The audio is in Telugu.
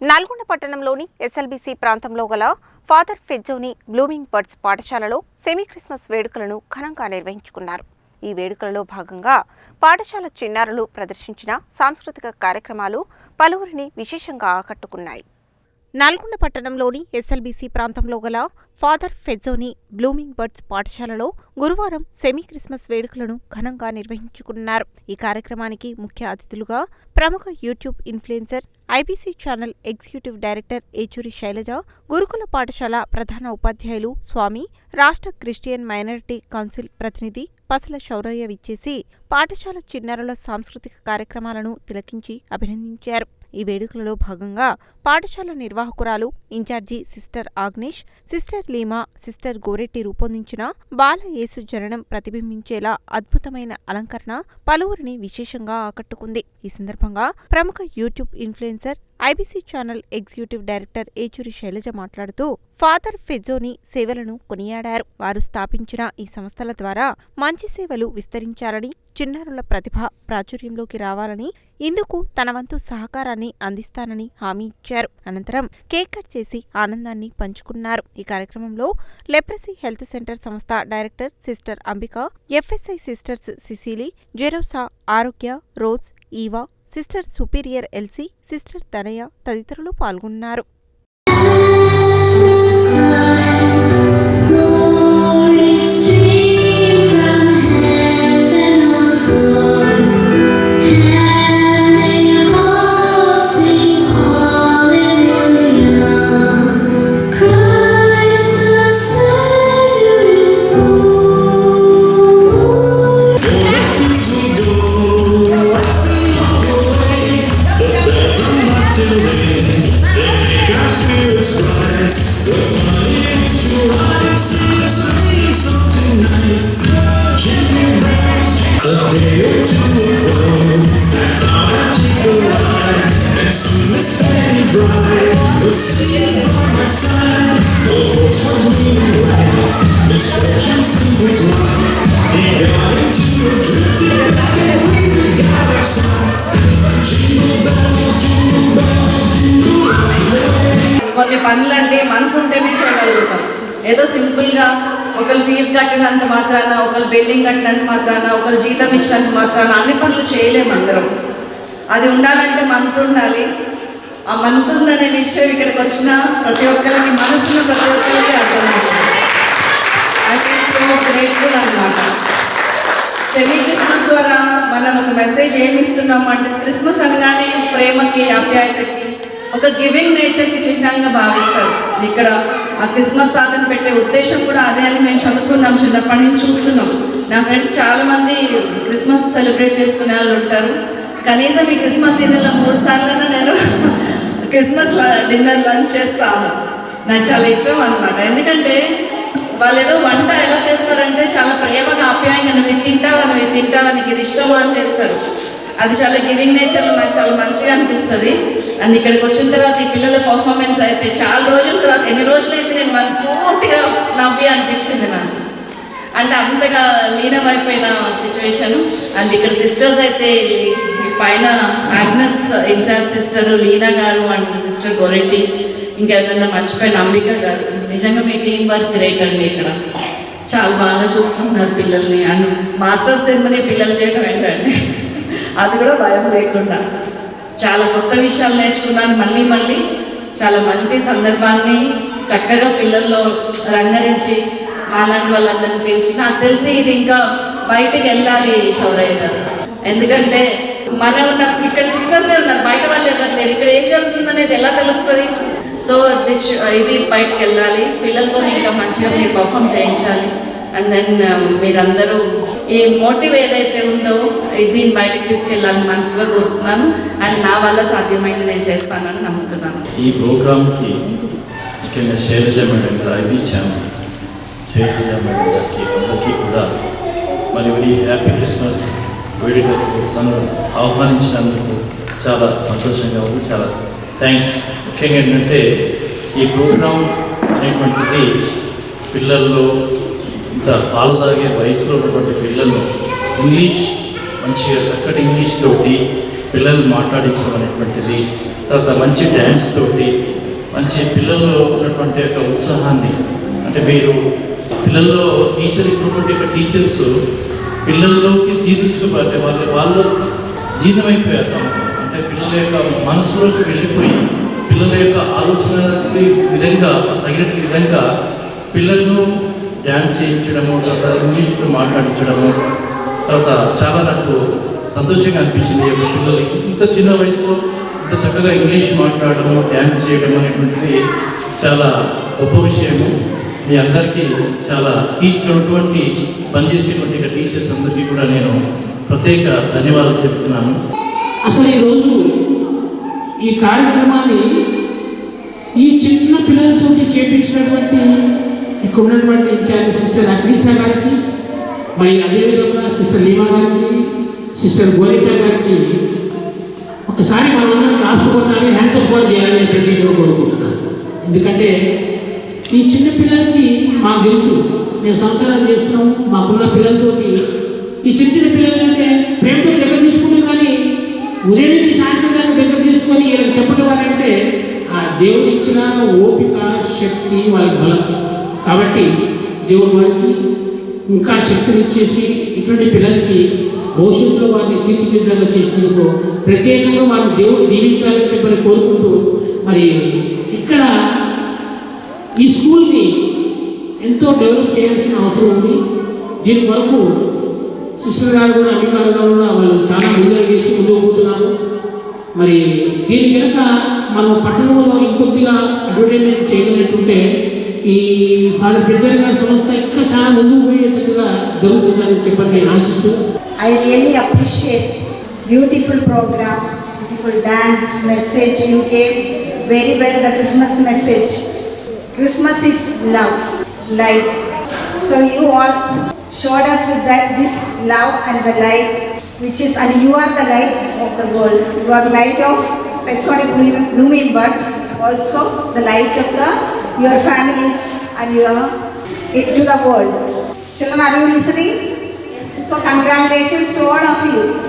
నల్గొండ పట్టణంలోని ఎస్ఎల్బీసీ ప్రాంతంలో గల ఫాదర్ ఫెజ్జోని బ్లూమింగ్ బర్డ్స్ పాఠశాలలో సెమీ క్రిస్మస్ వేడుకలను ఘనంగా నిర్వహించుకున్నారు. ఈ వేడుకలలో భాగంగా పాఠశాల చిన్నారులు ప్రదర్శించిన సాంస్కృతిక కార్యక్రమాలు పలువురిని విశేషంగా ఆకట్టుకున్నాయి. నల్గొండ పట్టణంలోని ఎస్ఎల్బీసీ ప్రాంతంలో గల ఫాదర్ ఫెజ్జోని బ్లూమింగ్ బర్డ్స్ పాఠశాలలో గురువారం సెమీ క్రిస్మస్ వేడుకలను ఘనంగా నిర్వహించుకున్నారు. ఈ కార్యక్రమానికి ముఖ్య అతిథులుగా ప్రముఖ YouTube influencer IBC channel executive director Yechuri Sailaja గురుకుల పాఠశాల ప్రధాన ఉపాధ్యాయులు స్వామి రాష్ట్ర క్రిస్టియన్ మైనారిటీ కౌన్సిల్ ప్రతినిధి పసల శౌరయ్య విచ్చేసి పాఠశాల చిన్నారుల సాంస్కృతిక కార్యక్రమాలను తిలకించి అభినందించారు. ఈ వేడుకలలో భాగంగా పాఠశాల నిర్వాహకురాలు incharge sister Agnes sister Lima sister Goretti రూపొందించిన బాల యేసు జననం ప్రతిబింబించేలా అద్భుతమైన అలంకరణ పలువురిని విశేషంగా ఆకట్టుకుంది. ఈ సందర్భంగా ప్రముఖ YouTube influencer IBC channel executive director Yechuri Sailaja మాట్లాడుతూ ఫాదర్ ఫెజోని సేవలను కొనియాడారు. వారు స్థాపించిన ఈ సంస్థల ద్వారా మంచి సేవలు విస్తరించాలని చిన్నారుల ప్రతిభ ప్రాచుర్యంలోకి రావాలని ఇందుకు తన వంతు సహకారాన్ని అందిస్తానని హామీ ఇచ్చారు. అనంతరం కేక్ కట్ చేసి ఆనందాన్ని పంచుకున్నారు. ఈ కార్యక్రమంలో లెప్రసీ హెల్త్ సెంటర్ సంస్థ director sister Ambika FSI sisters Cecily Jerosa Arogya Rose Eva sister superior Elsie sister Tanaya తదితరులు పాల్గొన్నారు. ఏదో సింపుల్గా ఒకరు ఫీజు కట్టినంత మాత్రాన ఒకరు బిల్డింగ్ కట్టినంత మాత్రాన ఒకరు జీతం ఇచ్చినంత మాత్రాన అన్ని పనులు చేయలేము అందరం. అది ఉండాలంటే మనసు ఉండాలి. ఆ మనసు ఉందనే విషయం ఇక్కడికి వచ్చిన ప్రతి ఒక్కరికి మనసున్న ప్రతి ఒక్కరికి అర్థమవుతుంది. అది సో గ్రేట్ఫుల్ అనమాట సెమీ క్రిస్మస్ ద్వారా మనం ఒక మెసేజ్ ఏమి ఇస్తున్నాం అంటే క్రిస్మస్ అనగానే ప్రేమకి ఆప్యాయతకి ఒక గివింగ్ నేచర్కి చిహ్నంగా భావిస్తారు. ఇక్కడ ఆ క్రిస్మస్ తాతను పెట్టే ఉద్దేశం కూడా అదే అని మేము చదువుకున్నాం చిన్నప్పటి నుంచి చూస్తున్నాం. నా ఫ్రెండ్స్ చాలామంది క్రిస్మస్ సెలబ్రేట్ చేసుకునే వాళ్ళు ఉంటారు. కనీసం ఈ క్రిస్మస్ సీజన్లో మూడు సార్లైనా నేను క్రిస్మస్ డిన్నర్ లంచ్ చేస్తాను. నాకు చాలా ఇష్టం అనమాట ఎందుకంటే వాళ్ళు ఏదో వంట ఎలా చేస్తారంటే చాలా ప్రేమగా ఆప్యాయంగా నువ్వు తింటావా నువ్వు తింటావా నీకు ఇది ఇష్టమా అని చేస్తారు. అది చాలా గివింగ్ నేచర్లో నాకు చాలా మంచిగా అనిపిస్తుంది. అండ్ ఇక్కడికి వచ్చిన తర్వాత ఈ పిల్లల పర్ఫార్మెన్స్ అయితే చాలా రోజుల తర్వాత ఎన్ని రోజులైతే నేను మనస్ఫూర్తిగా నవ్వి అనిపించింది నాకు. అంటే అంతగా లీనమైపోయిన సిచ్యువేషన్ అండ్ ఇక్కడ సిస్టర్స్ అయితే పైన ఆగ్నస్ ఇన్ఛార్జ్ సిస్టర్ లీనా గారు అండ్ సిస్టర్ గోరెడ్డి ఇంకెవరైనా మర్చిపోయిన అంబిక గారు. నిజంగా మీ టీం వర్క్ గ్రేట్ అండి ఇక్కడ. చాలా బాగా చూసుకుంటున్నారు పిల్లల్ని. అండ్ మాస్టర్ సెరమనీ పిల్లలు చేయడం ఏంటండి అది కూడా భయం లేకుండా. చాలా కొత్త విషయాలు నేర్చుకున్నాను. మళ్ళీ మళ్ళీ చాలా మంచి సందర్భాన్ని చక్కగా పిల్లల్లో రంగరించి అలాంటి వాళ్ళందరిని పిలిచి నాకు తెలిసి ఇది ఇంకా బయటికి వెళ్ళాలి శౌరయ్య గారు. ఎందుకంటే మన ఉన్న ఇక్కడ సిస్టర్సే ఉన్నారు. బయట వాళ్ళు ఎవరు లేరు. ఇక్కడ ఏం జరుగుతుంది అనేది ఎలా తెలుస్తుంది? సో ఇది బయటకు వెళ్ళాలి. పిల్లలతో ఇంకా మంచిగా మీరు పర్ఫామ్ చేయించాలి. అండ్ దెన్ మీరందరూ ఈ మోటివ్ ఏదైతే ఉందో నేను బయటకు తీసుకెళ్ళాలని మనసుగా కోరుతున్నాను అండ్ నా వల్ల సాధ్యమైంది నేను చేస్తానని నమ్ముతున్నాను. ఈ ప్రోగ్రామ్కి ముఖ్యంగా శైలజ మేడం గారు ఛానల్ శైలజ మేడం గారికి అందరికీ కూడా మరియు ఈ హ్యాపీ క్రిస్మస్ వేడుకలకు నన్ను ఆహ్వానించినందుకు చాలా సంతోషంగా ఉంది. చాలా థ్యాంక్స్. ముఖ్యంగా ఏంటంటే ఈ ప్రోగ్రాం అనేటువంటిది పిల్లల్లో ఇంత పాలు తాగే వయసులో ఉన్నటువంటి పిల్లలు ఇంగ్లీష్ మంచిగా చక్కటి ఇంగ్లీష్ తోటి పిల్లలు మాట్లాడించడం అనేటువంటిది తర్వాత మంచి డ్యాన్స్ తోటి మంచి పిల్లల్లో ఉన్నటువంటి ఒక ఉత్సాహాన్ని అంటే మీరు పిల్లల్లో టీచర్ ఇచ్చినటువంటి యొక్క టీచర్స్ పిల్లల్లోకి జీవించుకోవాలి వాళ్ళ వాళ్ళు జీర్ణమైపోయారు అంటే పిల్లల యొక్క మనసులోకి వెళ్ళిపోయి పిల్లల యొక్క ఆలోచనకి విధంగా తగిన విధంగా పిల్లలను డ్యాన్స్ చేయించడము తర్వాత ఇంగ్లీష్లో మాట్లాడించడము తర్వాత చాలా నాకు సంతోషంగా అనిపించింది ఈ పిల్లలు ఇంత చిన్న వయసులో ఇంత చక్కగా ఇంగ్లీష్ మాట్లాడడం డ్యాన్స్ చేయడం అనేటువంటిది చాలా గొప్ప విషయము. మీ అందరికీ చాలా ఇటువంటి పనిచేసేటువంటి టీచర్స్ అందరికీ కూడా నేను ప్రత్యేక ధన్యవాదాలు చెప్తున్నాను. అసలు ఈరోజు ఈ కార్యక్రమాన్ని ఈ చిన్న పిల్లలతో చేపించినటువంటి ఇక్కడ ఉన్నటువంటి ఇత్యాది సిస్టర్ అగ్నిశా గారికి మరి అదేవిధంగా సిస్టర్ నీమా గారికి సిస్టర్ గోరిట గారికి ఒకసారి మనం అందరం క్లాస్ కొట్టాలి హ్యాండ్సప్ కూడా చేయాలని ప్రతి కోరుకుంటున్నాను ఎందుకంటే ఈ చిన్న పిల్లలకి మాకు తెలుసు మేము సంవత్సరాలు చేస్తున్నాం మాకున్న పిల్లలతోటి ఈ చిన్న చిన్న పిల్లలు అంటే ప్రేమతో దగ్గర తీసుకుంటాం కానీ ఉదయం నుంచి సాయంత్రం దాకా దగ్గర తీసుకొని వీళ్ళకి చెప్పడం వాళ్ళంటే ఆ దేవుడు ఇచ్చిన ఓపిక శక్తి వాళ్ళకి బలం కాబట్టి దేవుడు వారికి ఇంకా శక్తిని ఇచ్చేసి ఇటువంటి పిల్లలకి భవిష్యత్తులో వారిని తీర్చిదిద్దేలా చేసినందుకు ప్రత్యేకంగా వారిని దేవుడు దీవించాలని చెప్పని కోరుకుంటూ మరి ఇక్కడ ఈ స్కూల్ని ఎంతో డెవలప్ చేయాల్సిన అవసరం ఉంది. దీని వరకు సిస్టర్ గారు కూడా అధికారులు కూడా వాళ్ళు చాలా ముందుగా చేసి ముందుకు పోతున్నారు. మరి దీని కనుక మనం పట్టణంలో ఇంకొద్దిగా అడ్వర్టైజ్మెంట్ చేయగలిగినట్టుంటే ఈ ఫాదర్ పెద్దరి గారి సంస్థ I really appreciate beautiful program, beautiful dance, message you gave very well the Christmas message. Christmas is love, light. So you all showed us with that this love and the light, which is and you are the light of the world. You are light of Pesodic blooming birds, also the light of the your families and your to the world. Children, are you listening? Yes. So congratulations to all of you.